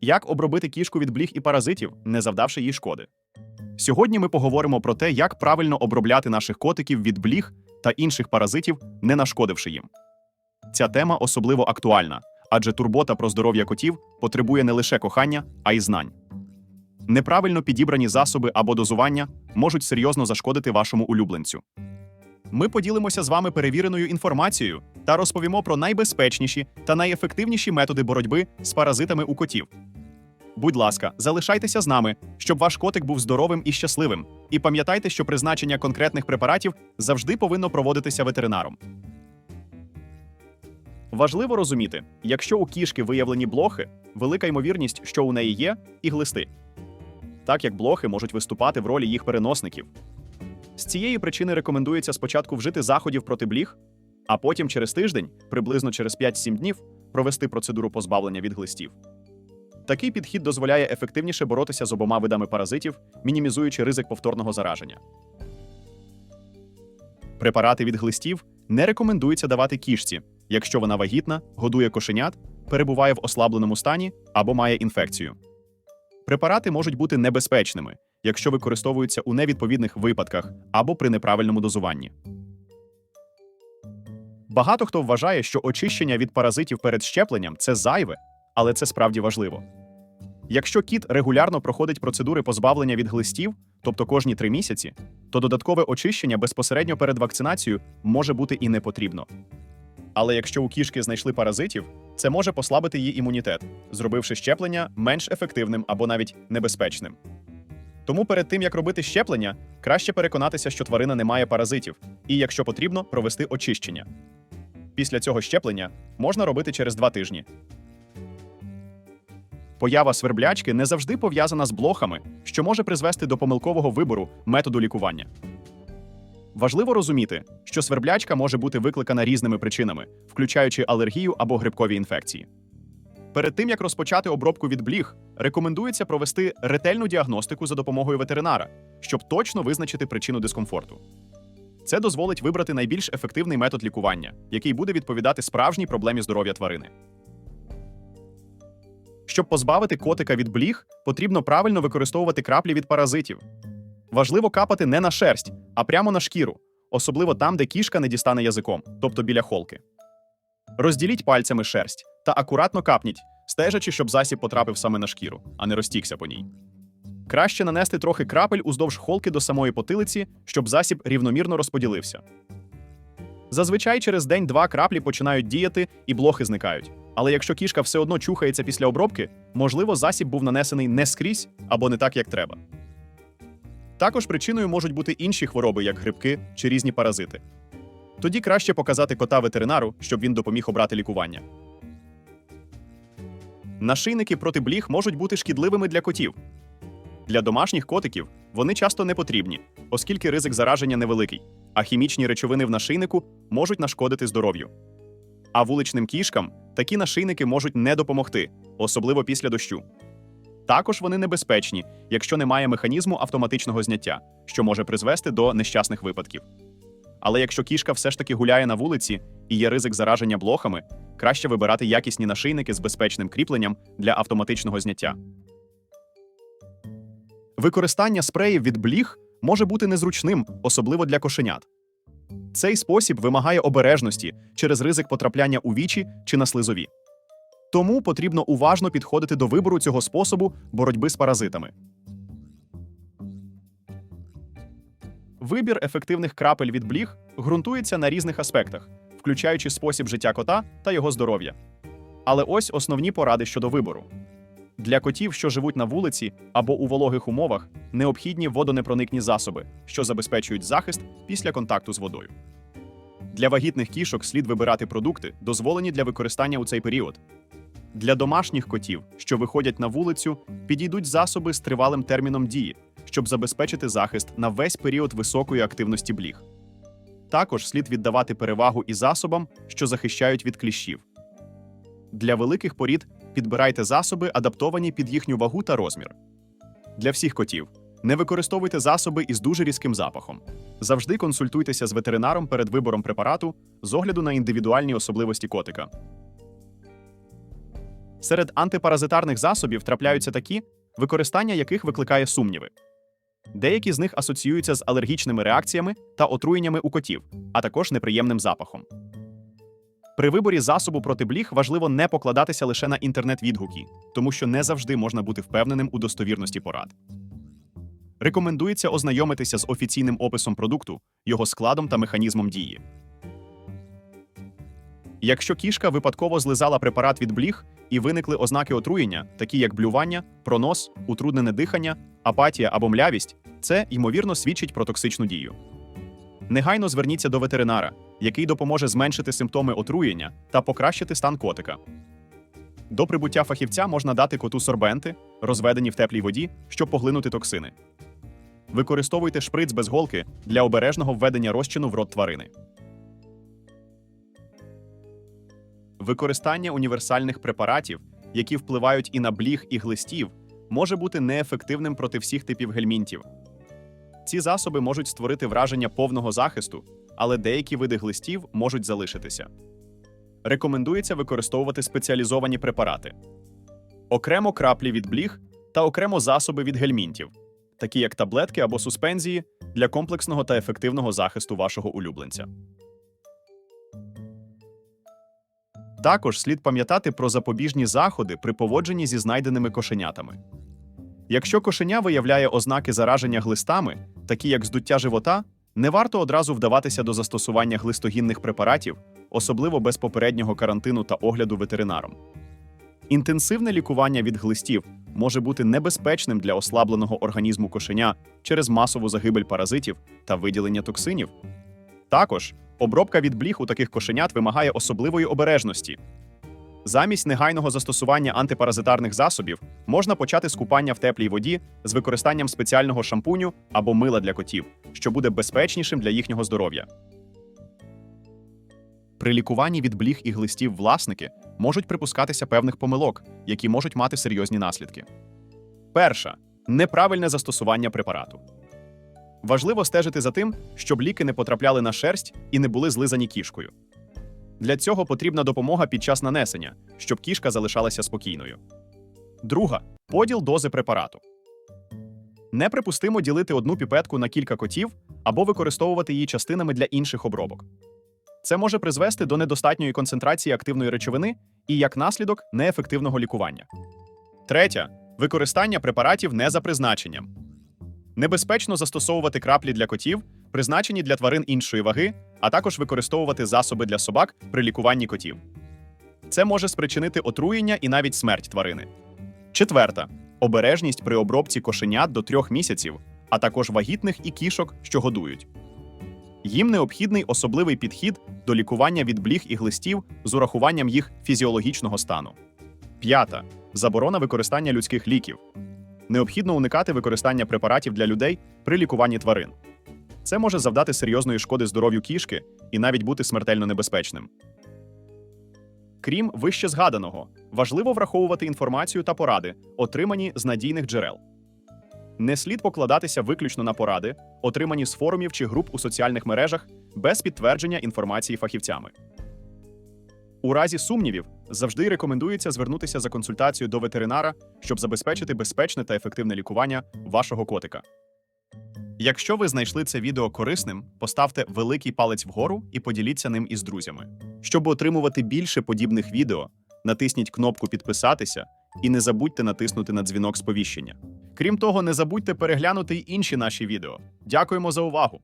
Як обробити кішку від бліг і паразитів, не завдавши їй шкоди? Сьогодні ми поговоримо про те, як правильно обробляти наших котиків від бліг та інших паразитів, не нашкодивши їм. Ця тема особливо актуальна, адже турбота про здоров'я котів потребує не лише кохання, а й знань. Неправильно підібрані засоби або дозування можуть серйозно зашкодити вашому улюбленцю. Ми поділимося з вами перевіреною інформацією та розповімо про найбезпечніші та найефективніші методи боротьби з паразитами у котів. Будь ласка, залишайтеся з нами, щоб ваш котик був здоровим і щасливим. І пам'ятайте, що призначення конкретних препаратів завжди повинно проводитися ветеринаром. Важливо розуміти, якщо у кішки виявлені блохи, велика ймовірність, що у неї є, і глисти. Так як блохи можуть виступати в ролі їх переносників. З цієї причини рекомендується спочатку вжити заходів проти бліг, а потім через тиждень, приблизно через 5-7 днів, провести процедуру позбавлення від глистів. Такий підхід дозволяє ефективніше боротися з обома видами паразитів, мінімізуючи ризик повторного зараження. Препарати від глистів не рекомендується давати кішці, якщо вона вагітна, годує кошенят, перебуває в ослабленому стані або має інфекцію. Препарати можуть бути небезпечними, якщо використовуються у невідповідних випадках або при неправильному дозуванні. Багато хто вважає, що очищення від паразитів перед щепленням це зайве, але це справді важливо. Якщо кіт регулярно проходить процедури позбавлення від глистів, тобто кожні три місяці, то додаткове очищення безпосередньо перед вакцинацією може бути і не потрібно. Але якщо у кішки знайшли паразитів, це може послабити її імунітет, зробивши щеплення менш ефективним або навіть небезпечним. Тому перед тим як робити щеплення, краще переконатися, що тварина не має паразитів, і, якщо потрібно, провести очищення. Після цього щеплення можна робити через два тижні. Поява сверблячки не завжди пов'язана з блохами, що може призвести до помилкового вибору методу лікування. Важливо розуміти, що сверблячка може бути викликана різними причинами, включаючи алергію або грибкові інфекції. Перед тим як розпочати обробку від бліг, рекомендується провести ретельну діагностику за допомогою ветеринара, щоб точно визначити причину дискомфорту. Це дозволить вибрати найбільш ефективний метод лікування, який буде відповідати справжній проблемі здоров'я тварини. Щоб позбавити котика від бліг, потрібно правильно використовувати краплі від паразитів. Важливо капати не на шерсть, а прямо на шкіру, особливо там, де кішка не дістане язиком, тобто біля холки. Розділіть пальцями шерсть та акуратно капніть, стежачи, щоб засіб потрапив саме на шкіру, а не розтікся по ній. Краще нанести трохи крапель уздовж холки до самої потилиці, щоб засіб рівномірно розподілився. Зазвичай через день-два краплі починають діяти і блохи зникають. Але якщо кішка все одно чухається після обробки, можливо, засіб був нанесений не скрізь або не так, як треба. Також причиною можуть бути інші хвороби, як грибки чи різні паразити. Тоді краще показати кота ветеринару, щоб він допоміг обрати лікування. Нашийники проти бліг можуть бути шкідливими для котів. Для домашніх котиків вони часто не потрібні, оскільки ризик зараження невеликий, а хімічні речовини в нашийнику можуть нашкодити здоров'ю. А вуличним кішкам такі нашийники можуть не допомогти, особливо після дощу. Також вони небезпечні, якщо немає механізму автоматичного зняття, що може призвести до нещасних випадків. Але якщо кішка все ж таки гуляє на вулиці і є ризик зараження блохами, краще вибирати якісні нашийники з безпечним кріпленням для автоматичного зняття. Використання спреїв від бліг може бути незручним, особливо для кошенят. Цей спосіб вимагає обережності через ризик потрапляння у вічі чи на слизові. Тому потрібно уважно підходити до вибору цього способу боротьби з паразитами. Вибір ефективних крапель від бліг ґрунтується на різних аспектах, включаючи спосіб життя кота та його здоров'я. Але ось основні поради щодо вибору. Для котів, що живуть на вулиці або у вологих умовах, необхідні водонепроникні засоби, що забезпечують захист після контакту з водою. Для вагітних кішок слід вибирати продукти, дозволені для використання у цей період. Для домашніх котів, що виходять на вулицю, підійдуть засоби з тривалим терміном дії, щоб забезпечити захист на весь період високої активності бліг. Також слід віддавати перевагу і засобам, що захищають від кліщів. Для великих порід підбирайте засоби, адаптовані під їхню вагу та розмір. Для всіх котів не використовуйте засоби із дуже різким запахом. Завжди консультуйтеся з ветеринаром перед вибором препарату з огляду на індивідуальні особливості котика. Серед антипаразитарних засобів трапляються такі, використання яких викликає сумніви. Деякі з них асоціюються з алергічними реакціями та отруєннями у котів, а також неприємним запахом. При виборі засобу проти бліг важливо не покладатися лише на інтернет-відгуки, тому що не завжди можна бути впевненим у достовірності порад. Рекомендується ознайомитися з офіційним описом продукту, його складом та механізмом дії. Якщо кішка випадково злизала препарат від бліг і виникли ознаки отруєння, такі як блювання, пронос, утруднене дихання, апатія або млявість, це ймовірно свідчить про токсичну дію. Негайно зверніться до ветеринара, який допоможе зменшити симптоми отруєння та покращити стан котика. До прибуття фахівця можна дати коту сорбенти, розведені в теплій воді, щоб поглинути токсини. Використовуйте шприц без голки для обережного введення розчину в рот тварини. Використання універсальних препаратів, які впливають і на бліг, і глистів, може бути неефективним проти всіх типів гельмінтів. Ці засоби можуть створити враження повного захисту, але деякі види глистів можуть залишитися. Рекомендується використовувати спеціалізовані препарати, окремо краплі від бліг та окремо засоби від гельмінтів, такі як таблетки або суспензії для комплексного та ефективного захисту вашого улюбленця. Також слід пам'ятати про запобіжні заходи при поводженні зі знайденими кошенятами. Якщо кошеня виявляє ознаки зараження глистами, такі як здуття живота, не варто одразу вдаватися до застосування глистогінних препаратів, особливо без попереднього карантину та огляду ветеринаром. Інтенсивне лікування від глистів може бути небезпечним для ослабленого організму кошеня через масову загибель паразитів та виділення токсинів. Також обробка від бліг у таких кошенят вимагає особливої обережності. Замість негайного застосування антипаразитарних засобів можна почати з купання в теплій воді з використанням спеціального шампуню або мила для котів, що буде безпечнішим для їхнього здоров'я. При лікуванні від бліг і глистів власники можуть припускатися певних помилок, які можуть мати серйозні наслідки. Перша неправильне застосування препарату. Важливо стежити за тим, щоб ліки не потрапляли на шерсть і не були злизані кішкою. Для цього потрібна допомога під час нанесення, щоб кішка залишалася спокійною. Друга поділ дози препарату. Неприпустимо ділити одну піпетку на кілька котів або використовувати її частинами для інших обробок. Це може призвести до недостатньої концентрації активної речовини і, як наслідок, неефективного лікування. Третя використання препаратів не за призначенням. Небезпечно застосовувати краплі для котів, призначені для тварин іншої ваги, а також використовувати засоби для собак при лікуванні котів. Це може спричинити отруєння і навіть смерть тварини. Четверта обережність при обробці кошенят до трьох місяців, а також вагітних і кішок, що годують. Їм необхідний особливий підхід до лікування від бліг і глистів з урахуванням їх фізіологічного стану. П'ята заборона використання людських ліків. Необхідно уникати використання препаратів для людей при лікуванні тварин. Це може завдати серйозної шкоди здоров'ю кішки і навіть бути смертельно небезпечним. Крім вище згаданого, важливо враховувати інформацію та поради, отримані з надійних джерел. Не слід покладатися виключно на поради, отримані з форумів чи груп у соціальних мережах без підтвердження інформації фахівцями. У разі сумнівів завжди рекомендується звернутися за консультацією до ветеринара, щоб забезпечити безпечне та ефективне лікування вашого котика. Якщо ви знайшли це відео корисним, поставте великий палець вгору і поділіться ним із друзями. Щоб отримувати більше подібних відео, натисніть кнопку Підписатися і не забудьте натиснути на дзвінок сповіщення. Крім того, не забудьте переглянути й інші наші відео. Дякуємо за увагу!